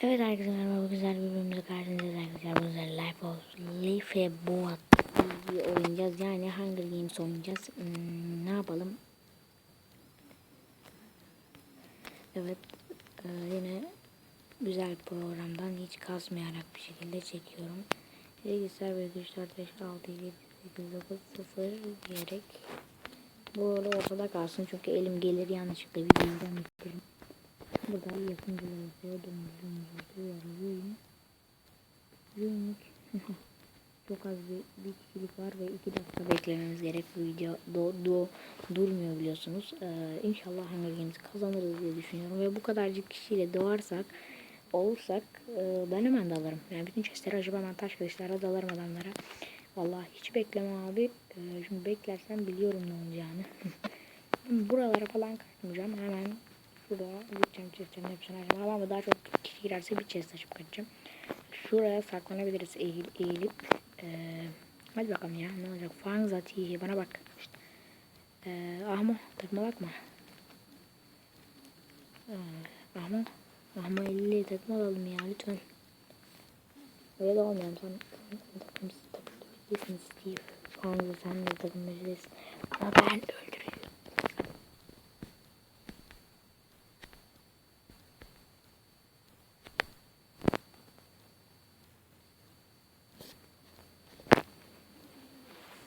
Evet arkadaşlar merhaba bu güzel bir bölümde karşınızdayız arkadaşlar. Bu güzel Life of Life Boat oynayacağız. Yani Hunger Games oynayacağız. Hmm, ne yapalım? Evet e, yine güzel programdan hiç kasmayarak bir şekilde çekiyorum. Bilgisayar ve 3 4 5 6 7 8 9 0 diyerek bu öyle ortada kalsın çünkü elim gelir yanlışlıkla videodan bitiririm. Burada yapımcılar yazıyor. Döndürümüz yazıyor. Yayın. Yayınlık. Çok az bir, bir kişilik var ve iki dakika beklememiz gerek. Bu video do, do, durmuyor biliyorsunuz. Ee, inşallah Hunger Games kazanırız diye düşünüyorum. Ve bu kadarcık kişiyle doğarsak olursak e, ben hemen dalarım. Yani bütün chestleri acaba ben taş kılıçlara dalarım adamlara. Vallahi hiç bekleme abi. Ee, şimdi beklersem biliyorum ne olacağını. Buralara falan kaçmayacağım. Hemen Şuraya gideceğim chestlerin hepsini açacağım ama daha çok kişi girerse bir chest açıp kaçacağım. Şuraya saklanabiliriz eğil, eğilip. Ee, hadi bakalım ya ne olacak. Fang zati bana bak. İşte. Ee, Ahmo takmalak mı? Ee, Ahmo. Ahmo 50 takma alalım ya lütfen. Öyle de olmuyor. Sen, sen takım takım Steve. Fang sen de takım Ama ben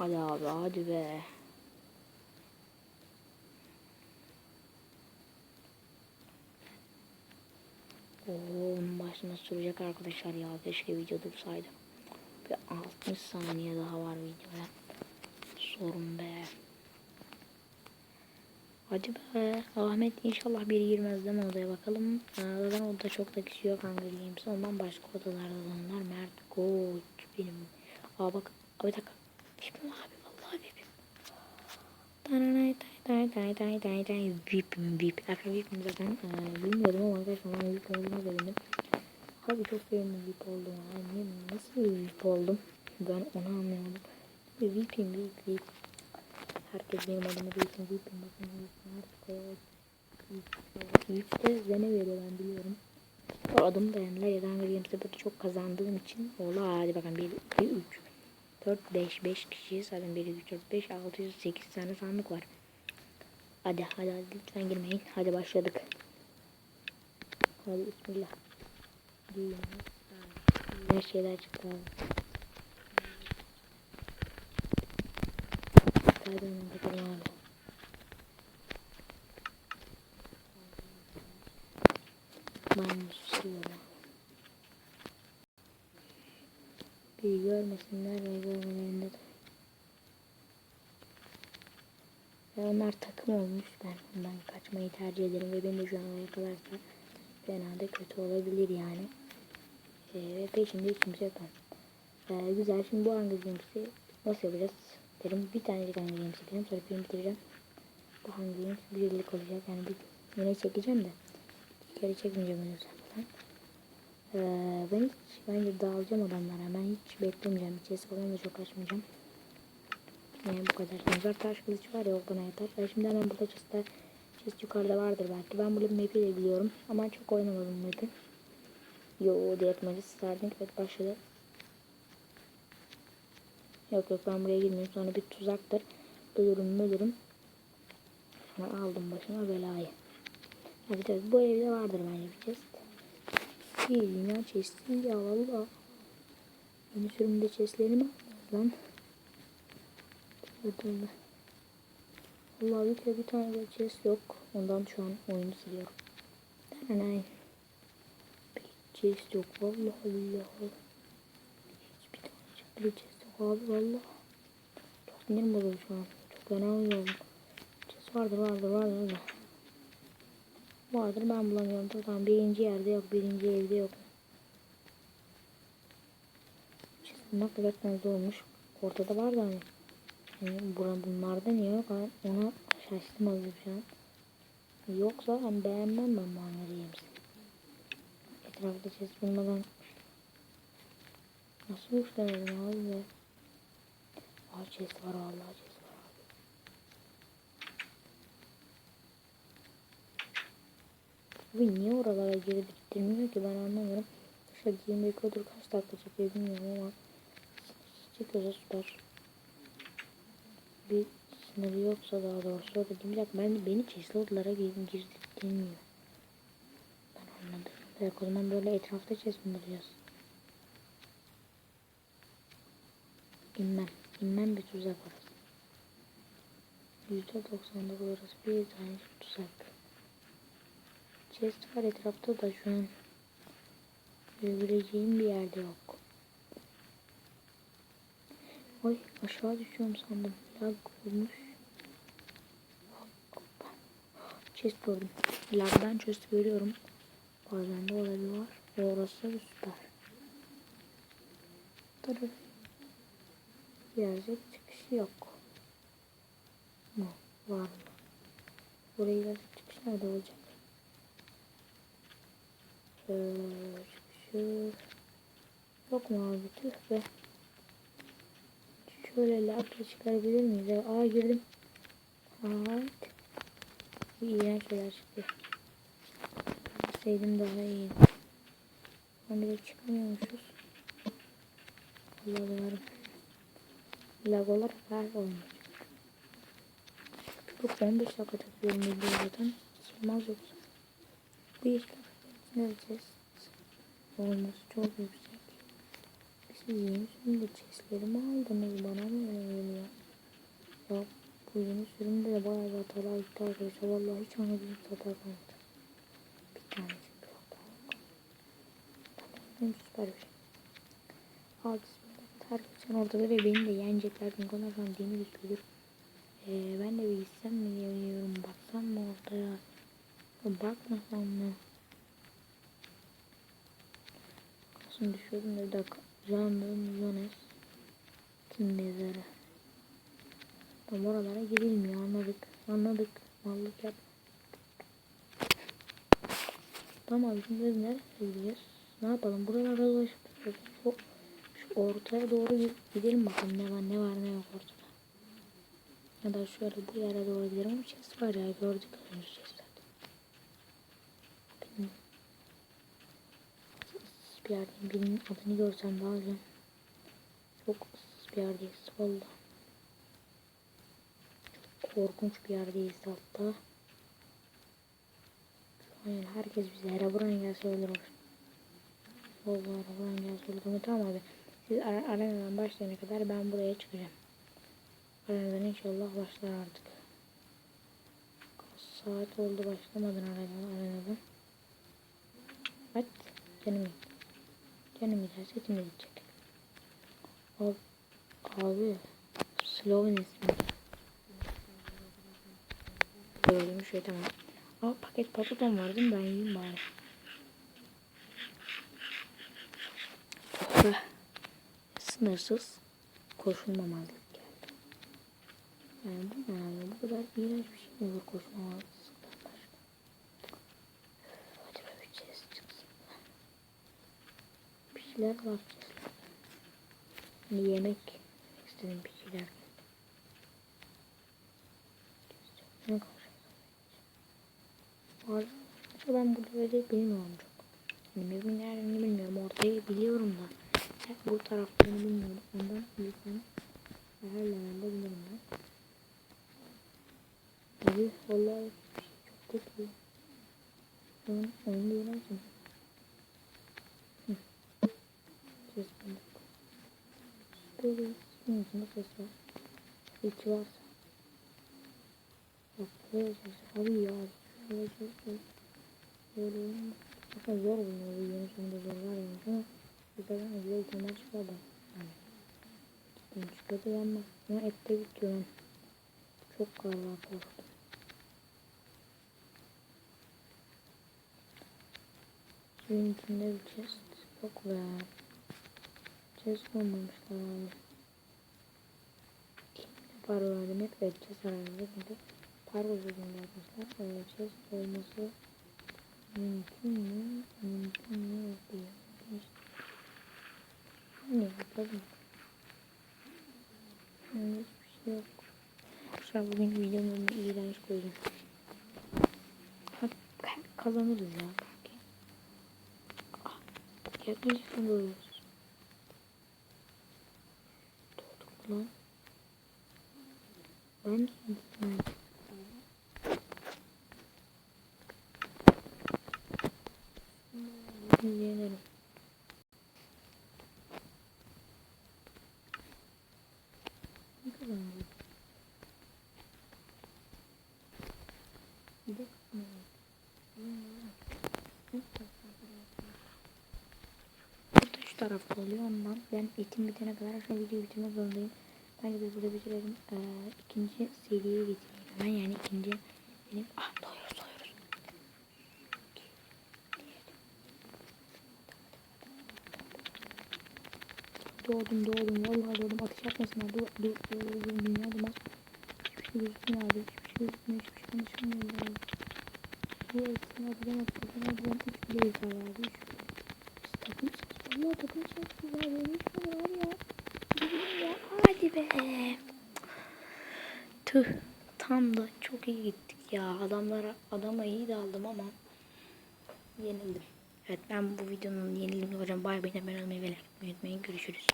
Hadi abi hadi be. Oo, başına sürecek arkadaşlar ya. Keşke video dursaydı. Bir 60 saniye daha var videoya. Sorun be. Hadi be. Ahmet inşallah biri girmez değil mi odaya bakalım. Zaten odada çok da kişi yok Hunger Games. Ondan başka odalarda olanlar. Mert Koç benim. Aa bak. Abi dakika. Vipim abi vipim vip. Arkadaşlar vipim zaten e, bilmiyordum ama arkadaşlar ben vip olduğunu sevindim. Abi çok sevindim vip oldum. Yani nasıl bir vip oldum? Ben onu anlayamadım. Vipim vip vip. Herkes benim adımı vipim vipim. Bakın vipim artık Vip de zene veriyor ben biliyorum. O adım da Hunger Games'te böyle çok kazandığım için. Ola hadi bakalım 1, 2, 3. 4, 5, 5 kişiyiz. Zaten 1, 2, 4, 5, 6, 8 tane sandık var. Hadi hadi hadi lütfen girmeyin. Hadi başladık. Hadi bismillah. Her şeyler çıktı abi. Hadi hemen bakalım abi. Maymun siliyorum. Bir görmesinler ve görmelerinde de. Ve onlar takım olmuş. Ben ondan kaçmayı tercih ederim ve beni de an yakalarsa fena da kötü olabilir yani. Ee, ve peşimde kimse yok. Ee, güzel. Şimdi bu Hunger Games'i nasıl yapacağız? Derim bir tane Hunger Games yapacağım. Sonra film bitireceğim. Bu Hunger Games birlik olacak. Yani bir yine çekeceğim de. Bir kere çekmeyeceğim o yüzden. Ee, ben hiç bence dağılacağım adamlara. Ben hiç beklemeyeceğim. Chest falan da çok açmayacağım. Yani bu kadar. Mezar taş kılıç var ya o bana yeter. Ben şimdi hemen burada chest'te chest yukarıda vardır belki. Ben bu map'i de biliyorum. Ama çok oynamadım map'i. Yo diye atmacı starting evet başladı. Yok yok ben buraya girmiyorum. Sonra bir tuzaktır. Ölürüm ölürüm. Sonra aldım başıma belayı. Evet evet bu evde vardır bence bir chest. İyi ya chest'i ya valla. Yeni sürümde chest'lerimi lan. Evet öyle. Valla bir kere bir tane de chest yok. Ondan şu an oyunu siliyorum. Tananay. Bir chest yok. Vallahi billahi. Hiçbir tane bir chest yok abi valla. Çok sinirim bozuldu şu an. Çok fena oynuyorum. Chest vardır vardır vardır. vardır. Vardır ben bulamıyorum. Tamam birinci yerde yok. Birinci evde yok. Çizmek gerçekten zormuş. Ortada var da hani. Yani bura bunlarda niye yok? Ona şaştım azıcık şu an. Yoksa ben beğenmem ben bu anları Etrafta ses bulmadan Nasıl uçlamadım abi be? Aa chest var Allah chest. Bu niye oralara girdirmiyor ki ben anlamıyorum. Şöyle 20 dakikadır kaç dakika çekiyor bilmiyorum ama çekiyorsa süper. Bir sınırı yoksa daha doğrusu değil. Bir dakika ben beni chestloadlara girdirmiyor. Ben anladım. Dakika o zaman böyle etrafta bulacağız? İnmem. İnmem bir tuzak orası. %99 orası bir tane tuzak. Chest var etrafta da şu an görebileceğim bir yerde yok. Ay aşağı düşüyorum sandım. Lag olmuş. Chest gördüm. Lagdan chest görüyorum. Bazen de olabilir var. Ve orası da süper. Tabii. Birazcık çıkışı yok. Mu? Var mı? Buraya birazcık çıkış nerede olacak? Çıkışı yok mu abi? Tüh be. Şöyle lakla çıkarabilir miyiz? Aa girdim. Evet. Bir iğrenç şeyler çıktı. Sevdim daha iyi. Ben de çıkamıyormuşuz. Allah'ım. Lag olarak her olmuş. Bu 15 dakika video zaten. Sığmaz yoksa. Bu işler ne yapacağız? Olması çok yüksek. Siz yeni sürümde chestlerimi aldınız bana mı öyle geliyor? Ya bu yeni sürümde de bayağı bir hatalar gitti arkadaşlar. Vallahi hiç anladığım hata kalmadı. Bir tane çıktı hata yok. Tamam süper bir şey. Al her geçen ortada ve beni de yenecekler. Çünkü onlar şu an. Ee, ben de bir gitsem mi oynuyorum. Baksam mı ortaya? Bakmasam mı? Düşüyordum da bir dakika. Canım Jones. Kim mezarı? Tam oralara girilmiyor anladık. Anladık. Mallık yap. Tamam şimdi nereye gideceğiz? Ne yapalım? Buralara dolaşıp şu, ortaya doğru gidelim bakalım ne var ne var ne yok ortada. Ya da şöyle bu yere doğru gidelim chest var ya gördük önce. Benim ıssız bir yerdeyim. Birinin adını görsem bazen çok ıssız bir yerdeyiz valla. Çok korkunç bir yerdeyiz hatta. Yani herkes bize Herobrine gelse öldürür. Vallahi Herobrine gelse öldürür. Tamam abi. Siz ar arenadan başlayana kadar ben buraya çıkacağım. Arenadan inşallah başlar artık. Saat oldu başlamadan arenadan. arenadan. Aç. Canım gitti. Canım giderse de gidecek. Abi. Abi. Sloven ismi. Gördüm şöyle tamam. Aa paket pataton vardı ben yiyeyim bari. Oh be. Sınırsız koşulmamazlık geldi. Yani bu abi? Bu kadar iğrenç bir şey mi olur koşmamazlıktan başka? Hadi be bir ses çıksın. Bir şeyler var. Hani yemek istedim bir şeyler. Ne konuşuyorsun? Var. Ben burada böyle bilmiyorum çok. Yani yerini bilmiyorum. Ortayı biliyorum da. Bu taraflarını bilmiyorum. Ondan lütfen her levelde bilirim ben. Abi vallahi bir şey çok kötü. Şu an oyunu yenersin. Ses bulduk. Böyle bunun içinde ses var. İçi varsa. Bak böyle ses. Abi ya. Ses var. Böyle. Bakın zor bulunuyor bu yeni sonunda zor var yani ama güzel ama güzel itemler çıkıyor da yani cidden çıkıyor da yanmaz ama ette bitiyor yani çok galiba korktum suyun içinde bir chest yok be chest olmamışlar abi verdim hep edeceğiz herhalde çünkü uzun yapmışlar öyle chest olması Mümkün mü? Mümkün mü? Değil. Ne yapalım? Yani hiçbir şey yok. Arkadaşlar bugün videomu iğrenç koydum. kazanırız ya gerçekten doğruyoruz. Doğduk lan? Bir de şu tarafta oluyor ondan ben etim bitene kadar şu videoyu bitirmek zorundayım. Bence biz burada bitirelim. Ee, ikinci seriye geçelim. Ben yani ikinci benim ah doyuyoruz doyuyoruz. Doğdum doğdum vallahi doğdum ateş atmasınlar dur dur dur dur dur dünya durmaz. Hiçbir şey gözükmüyor abi hiçbir şey gözükmüyor hiçbir şey anlaşılmıyor abi. Bu eski adına bakıyorum adına hiç bile yeter abi hiç bile. Biz takım takım çalışıyoruz abi hiç bile var ya. Hadi be. Tüh tam da çok iyi gittik ya adamlara adama iyi de aldım ama yenildim. Evet ben bu videonun yenildiğini hocam bay bay ben olmayı ve like unutmayın görüşürüz.